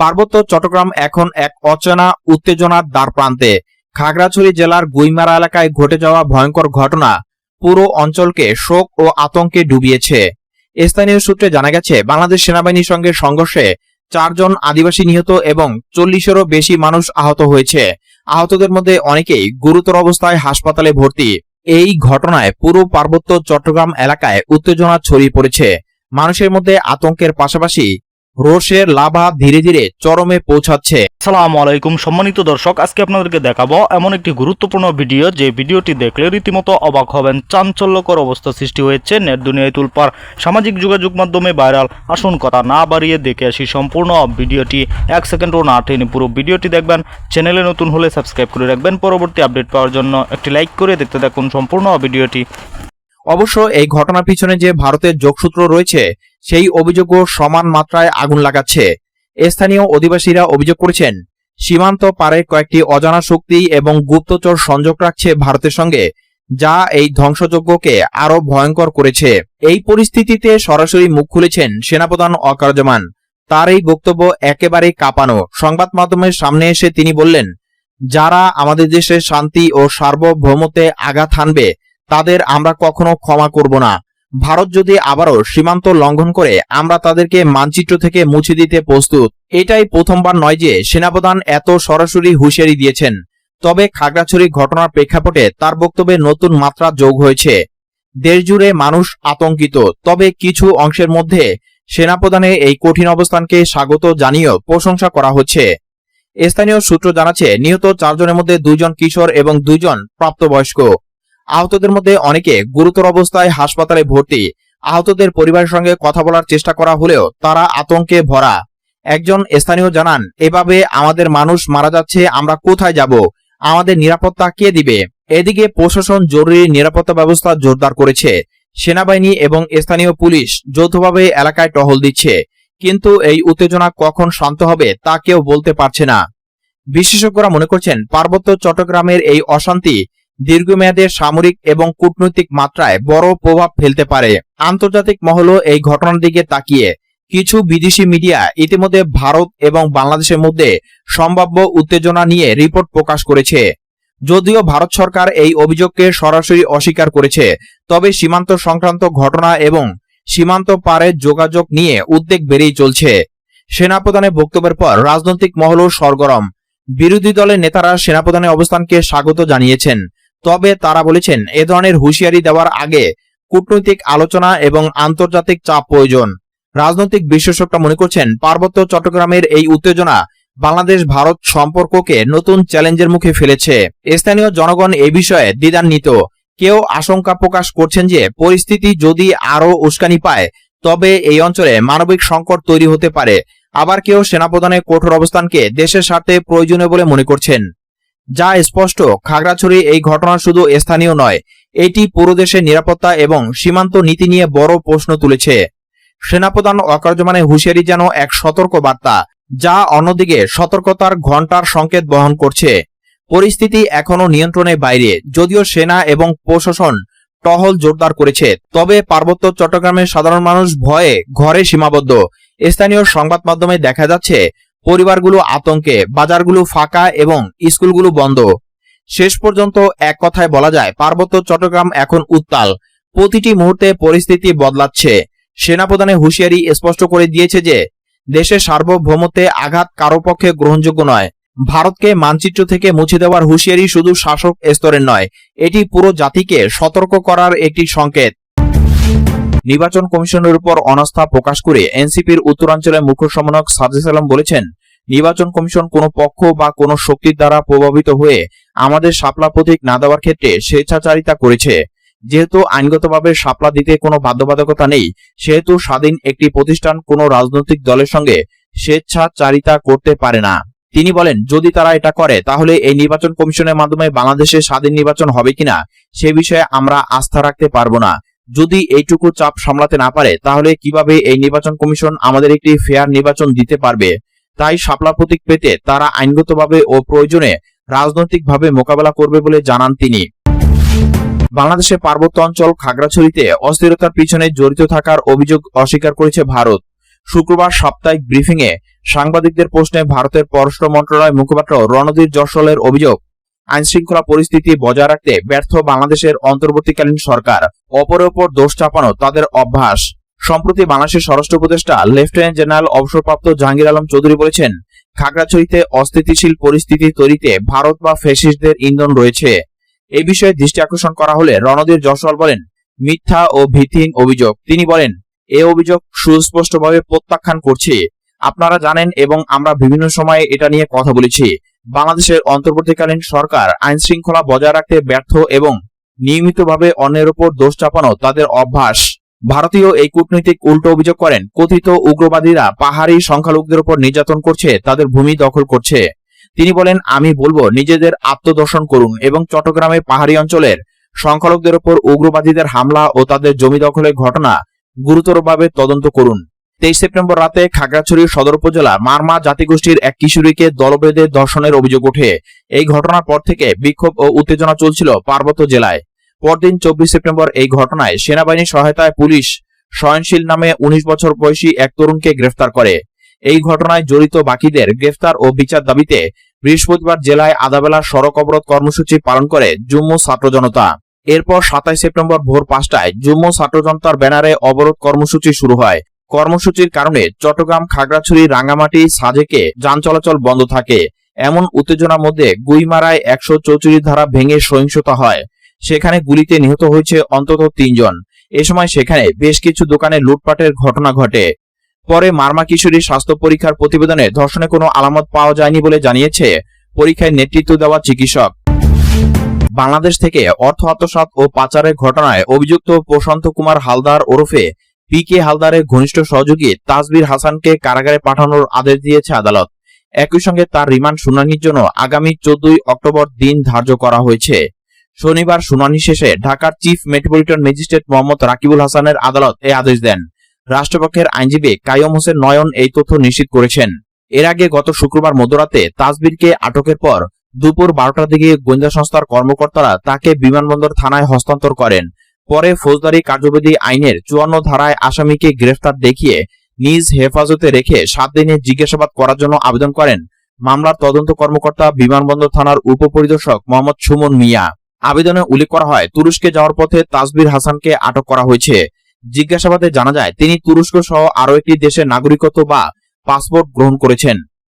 পার্বত্য চট্টগ্রাম এখন এক অচেনা, উত্তেজনার দ্বার প্রান্তে খাগড়াছড়ি জেলার গুইমারা এলাকায় ঘটে যাওয়া ভয়ঙ্কর ঘটনা পুরো অঞ্চলকে শোক ও আতঙ্কে ডুবিয়েছে। স্থানীয় সূত্রে জানা গেছে, বাংলাদেশ সেনাবাহিনীর সঙ্গে সংঘর্ষে চারজন আদিবাসী নিহত এবং চল্লিশেরও বেশি মানুষ আহত হয়েছে। আহতদের মধ্যে অনেকেই গুরুতর অবস্থায় হাসপাতালে ভর্তি। এই ঘটনায় পুরো পার্বত্য চট্টগ্রাম এলাকায় উত্তেজনা ছড়িয়ে পড়েছে। মানুষের মধ্যে আতঙ্কের পাশাপাশি রোষের লাভা ধীরে ধীরে চরমে পৌঁছাচ্ছে। আসসালামু আলাইকুম সম্মানিত দর্শক আজকে আপনাদেরকে দেখাবো এমন একটি গুরুত্বপূর্ণ ভিডিও যে ভিডিওটি দেখলে রীতিমতো অবাক হবেন। চাঞ্চল্যকর অবস্থা সৃষ্টি হয়েছে নেট দুনিয়ায় তুলপার। সামাজিক যোগাযোগ মাধ্যমে ভাইরাল। আসুন কথা না বাড়িয়ে দেখে আসি সম্পূর্ণ ভিডিওটি। এক সেকেন্ডও না টেনে পুরো ভিডিওটি দেখবেন। চ্যানেলে নতুন হলে সাবস্ক্রাইব করে রাখবেন। পরবর্তী আপডেট পাওয়ার জন্য একটি লাইক করে দেখতে থাকুন সম্পূর্ণ ভিডিওটি। অবশ্য এই ঘটনার পিছনে যে ভারতের যোগসূত্র রয়েছে সেই অভিযোগও সমান মাত্রায় আগুন লাগাচ্ছে। স্থানীয় অধিবাসীরা অভিযোগ করেছেন, সীমান্ত পারে কয়েকটি অজানা শক্তি এবং গুপ্তচর সংযোগ রাখছে ভারতের সঙ্গে, যা এই ধ্বংসযজ্ঞকে আরও ভয়ঙ্কর করেছে। এই পরিস্থিতিতে সরাসরি মুখ খুলেছেন সেনাপ্রধান অকারজমান। তার এই বক্তব্য একেবারে কাঁপানো। সংবাদ মাধ্যমের সামনে এসে তিনি বললেন, যারা আমাদের দেশের শান্তি ও সার্বভৌমতে আঘাত হানবে, তাদের আমরা কখনো ক্ষমা করব না। ভারত যদি আবারও সীমান্ত লঙ্ঘন করে, আমরা তাদেরকে মানচিত্র থেকে মুছে দিতে প্রস্তুত। এটাই প্রথমবার নয় যে সেনাপ্রধান এত সরাসরি হুঁশিয়ারি দিয়েছেন। তবে খাগড়াছড়ি ঘটনার প্রেক্ষাপটে তার বক্তব্যে নতুন মাত্রা যোগ হয়েছে। দেশজুড়ে মানুষ আতঙ্কিত। তবে কিছু অংশের মধ্যে সেনাপ্রধানের এই কঠিন অবস্থানকে স্বাগত জানিয়েও প্রশংসা করা হচ্ছে। স্থানীয় সূত্র জানাচ্ছে, নিহত চারজনের মধ্যে দুইজন কিশোর এবং দুইজন প্রাপ্তবয়স্ক। আহতদের মধ্যে অনেকে গুরুতর অবস্থায় হাসপাতালে ভর্তি। আহতদের পরিবারের সঙ্গে কথা বলার চেষ্টা করা হলেও তারা আতঙ্কে ভরা। একজন স্থানীয় জানান, এভাবে আমাদের মানুষ মারা যাচ্ছে, আমরা কোথায় যাব? আমাদের নিরাপত্তা কে দিবে? এদিকে প্রশাসন জরুরি নিরাপত্তা ব্যবস্থা জোরদার করেছে। সেনাবাহিনী এবং স্থানীয় পুলিশ যৌথভাবে এলাকায় টহল দিচ্ছে। কিন্তু এই উত্তেজনা কখন শান্ত হবে তা কেউ বলতে পারছে না। বিশেষজ্ঞরা মনে করছেন, পার্বত্য চট্টগ্রামের এই অশান্তি দীর্ঘমেয়াদের সামরিক এবং কূটনৈতিক মাত্রায় বড় প্রভাব ফেলতে পারে। আন্তর্জাতিক মহলও এই ঘটনার দিকে তাকিয়ে। কিছু বিদেশি মিডিয়া ইতিমধ্যে ভারত এবং বাংলাদেশের মধ্যে সম্ভাব্য উত্তেজনা নিয়ে রিপোর্ট প্রকাশ করেছে। যদিও ভারত সরকার এই অভিযোগকে সরাসরি অস্বীকার করেছে, তবে সীমান্ত সংক্রান্ত ঘটনা এবং সীমান্ত পারে যোগাযোগ নিয়ে উদ্বেগ বেড়েই চলছে। সেনাপ্রধানের বক্তব্যের পর রাজনৈতিক মহলও সরগরম। বিরোধী দলের নেতারা সেনাপ্রধানের অবস্থানকে স্বাগত জানিয়েছেন। তবে তারা বলেছেন, এ ধরনের হুঁশিয়ারি দেওয়ার আগে কূটনৈতিক আলোচনা এবং আন্তর্জাতিক চাপ প্রয়োজন। রাজনৈতিক বিশেষজ্ঞরা মনে করছেন, পার্বত্য চট্টগ্রামের এই উত্তেজনা বাংলাদেশ ভারত সম্পর্ককে নতুন চ্যালেঞ্জের মুখে ফেলেছে। স্থানীয় জনগণ এ বিষয়ে দ্বিধান্বিত। কেউ আশঙ্কা প্রকাশ করছেন যে, পরিস্থিতি যদি আরও উস্কানি পায়, তবে এই অঞ্চলে মানবিক সংকট তৈরি হতে পারে। আবার কেউ সেনাপ্রধানের কঠোর অবস্থানকে দেশের স্বার্থে প্রয়োজনীয় বলে মনে করছেন। যা স্পষ্ট, খাগড়াছড়ি এই ঘটনা শুধু স্থানীয় নয়, এটি পুরো দেশের নিরাপত্তা এবং সীমান্ত নীতি নিয়ে বড় প্রশ্ন তুলেছে। সেনাপ্রধান অকার্যমানে হুঁশিয়ারি যেন এক সতর্ক বার্তা, যা অন্যদিকে সতর্কতার ঘণ্টার সংকেত বহন করছে। পরিস্থিতি এখনও নিয়ন্ত্রণের বাইরে, যদিও সেনা এবং প্রশাসন টহল জোরদার করেছে, তবে পার্বত্য চট্টগ্রামের সাধারণ মানুষ ভয়ে ঘরে সীমাবদ্ধ। স্থানীয় সংবাদ মাধ্যমে দেখা যাচ্ছে পরিবারগুলো আতঙ্কে, বাজারগুলো ফাঁকা এবং স্কুলগুলো বন্ধ। শেষ পর্যন্ত এক কথায় বলা যায়, পার্বত্য চট্টগ্রাম এখন উত্তাল। প্রতিটি মুহূর্তে পরিস্থিতি বদলাচ্ছে। সেনাপ্রধানের হুঁশিয়ারি স্পষ্ট করে দিয়েছে যে, দেশের সার্বভৌমত্বে আঘাত কারও পক্ষে গ্রহণযোগ্য নয়। ভারতকে মানচিত্র থেকে মুছে দেওয়ার হুঁশিয়ারি শুধু শাসক স্তরের নয়, এটি পুরো জাতিকে সতর্ক করার একটি সংকেত। নির্বাচন কমিশনের উপর অনাস্থা প্রকাশ করে এনসিপির উত্তরাঞ্চলের মুখ্য সমন্বয়ক সাজিস আলম বলেছেন, নির্বাচন কমিশন কোনো পক্ষ বা কোনো শক্তির দ্বারা প্রভাবিত হয়ে আমাদের শাপলা প্রতীক না দেওয়ার ক্ষেত্রে স্বেচ্ছাচারিতা করেছে। যেহেতু আইনগতভাবে শাপলা দিতে কোনো বাধ্যবাধকতা নেই, সেহেতু স্বাধীন একটি প্রতিষ্ঠান কোনো রাজনৈতিক দলের সঙ্গে স্বেচ্ছাচারিতা করতে পারে না। তিনি বলেন, যদি তারা এটা করে, তাহলে এই নির্বাচন কমিশনের মাধ্যমে বাংলাদেশে স্বাধীন নির্বাচন হবে কিনা, সে বিষয়ে আমরা আস্থা রাখতে পারব না। যদি এইটুকু চাপ সামলাতে না পারে, তাহলে কীভাবে এই নির্বাচন কমিশন আমাদের একটি ফেয়ার নির্বাচন দিতে পারবে? তাই শাপলা প্রতীক পেতে তারা আইনগতভাবে ও প্রয়োজনে রাজনৈতিকভাবে মোকাবেলা করবে বলে জানান তিনি। বাংলাদেশের পার্বত্য অঞ্চল খাগড়াছড়িতে অস্থিরতার পিছনে জড়িত থাকার অভিযোগ অস্বীকার করেছে ভারত। শুক্রবার সাপ্তাহিক ব্রিফিংয়ে সাংবাদিকদের প্রশ্নে ভারতের পররাষ্ট্র মন্ত্রণালয় মুখপাত্র রণদীপ যশোলের অভিযোগ আইন শৃঙ্খলা পরিস্থিতি বজায় রাখতে ব্যর্থ বাংলাদেশের অন্তর্বর্তীকালীন সরকার। অপরের ওপর দোষ চাপানো তাদের অভ্যাস। সম্প্রতি বাংলাদেশের স্বরাষ্ট্র উপদেষ্টা, লেফটেন্যান্ট জেনারেল অবসরপ্রাপ্ত জাহাঙ্গীর আলম চৌধুরী বলেছেন, খাগড়াছড়িতে অস্থিতিশীল পরিস্থিতি তৈরিতে ভারত বা ফ্যাসিস্টদের ইন্ধন রয়েছে। এ বিষয়ে দৃষ্টি আকর্ষণ করা হলে রণধীর যশোয়াল বলেন, মিথ্যা ও ভিত্তিহীন অভিযোগ। তিনি বলেন, এ অভিযোগ সুস্পষ্টভাবে প্রত্যাখ্যান করছি। আপনারা জানেন এবং আমরা বিভিন্ন সময়ে এটা নিয়ে কথা বলেছি। বাংলাদেশের অন্তর্বর্তীকালীন সরকার আইন শৃঙ্খলা বজায় রাখতে ব্যর্থ এবং নিয়মিতভাবে অন্যের উপর দোষ চাপানো তাদের অভ্যাস। ভারতীয় এই কূটনৈতিক উল্টো অভিযোগ করেন, কথিত উগ্রবাদীরা পাহাড়ি সংখ্যালঘুদের উপর নির্যাতন করছে, তাদের ভূমি দখল করছে। তিনি বলেন, আমি বলব, নিজেদের আত্মদর্শন করুন এবং চট্টগ্রামে পাহাড়ি অঞ্চলের সংখ্যালঘুদের উপর উগ্রবাদীদের হামলা ও তাদের জমি দখলের ঘটনা গুরুতরভাবে তদন্ত করুন। তেইশ সেপ্টেম্বর রাতে খাগড়াছড়ি সদর উপজেলা মারমা জাতিগোষ্ঠীর এক কিশোরীকে দলবেঁধে ধর্ষণের অভিযোগ ওঠে। এই ঘটনার পর থেকে বিক্ষোভ ও উত্তেজনা চলছিল পার্বত্য জেলায়। পরদিন চব্বিশ সেপ্টেম্বর এই ঘটনায় সেনাবাহিনীর সহায়তায় পুলিশ সয়নশীল নামে উনিশ বছর বয়সী এক তরুণকে গ্রেফতার করে। এই ঘটনায় জড়িত বাকিদের গ্রেফতার ও বিচার দাবিতে বৃহস্পতিবার জেলায় আদাবেলা সড়ক অবরোধ কর্মসূচি পালন করে জুম্মু ছাত্র জনতা। এরপর সাতাইশ সেপ্টেম্বর ভোর পাঁচটায় জুম্মু ছাত্র জনতার ব্যানারে অবরোধ কর্মসূচি শুরু হয়। কর্মসূচির কারণে চট্টগ্রাম, খাগড়াছড়ি, রাঙ্গামাটি, সাজেকে যান চলাচল বন্ধ থাকে। এমন উত্তেজনার মধ্যে গুইমারায় একশো চৌচল্লিশ ধারা ভেঙে সহিংসতা হয়। সেখানে গুলিতে নিহত হয়েছে অন্তত তিনজন। এ সময় সেখানে বেশ কিছু দোকানে লুটপাটের ঘটনা ঘটে। পরে মারমা কিশোরীর স্বাস্থ্য পরীক্ষার প্রতিবেদনে ধর্ষণে কোনো আলামত পাওয়া যায়নি বলে জানিয়েছে পরীক্ষায় নেতৃত্ব দেওয়া চিকিৎসক। বাংলাদেশ থেকে অর্থ আত্মসাৎ ও পাচারের ঘটনায় অভিযুক্ত প্রশান্ত কুমার হালদার ওরফে পি কে হালদারের ঘনিষ্ঠ সহযোগী তাজবির হাসানকে কারাগারে পাঠানোর আদেশ দিয়েছে আদালত। একই সঙ্গে তার রিমান্ড শুনানির জন্য আগামী চোদ্দই অক্টোবর দিন ধার্য করা হয়েছে। শনিবার শুনানি শেষে ঢাকার chief metropolitan magistrate Mohammad Rakibul হাসানের আদালত এই আদেশ দেন। রাষ্ট্রপক্ষের আইনজীবী কায়ম হোসেন নয়ন এই তথ্য নিশ্চিত করেছেন। এর আগে গত শুক্রবার মধ্যরাতে তাজবিরকে আটকের পর দুপুর বারোটার দিকে গোয়েন্দা সংস্থার কর্মকর্তারা তাকে বিমানবন্দর থানায় হস্তান্তর করেন। পরে ফৌজদারি কার্যবিধি আইনের চুয়ান্ন ধারায় আসামিকে গ্রেফতার দেখিয়ে নিজ হেফাজতে রেখে সাত দিনের জিজ্ঞাসাবাদ করার জন্য আবেদন করেন মামলার তদন্ত কর্মকর্তা বিমানবন্দর থানার উপপরিদর্শক মোহাম্মদ সুমন মিয়া। আবেদনে উল্লেখ করা হয়, তুরস্কে যাওয়ার পথে তাসবির হাসানকে আটক করা হয়েছে। জিজ্ঞাসাবাদে জানা যায়, তিনি তুরস্ক সহ আরও একটি দেশের নাগরিকত্ব বা পাসপোর্ট গ্রহণ করেছেন।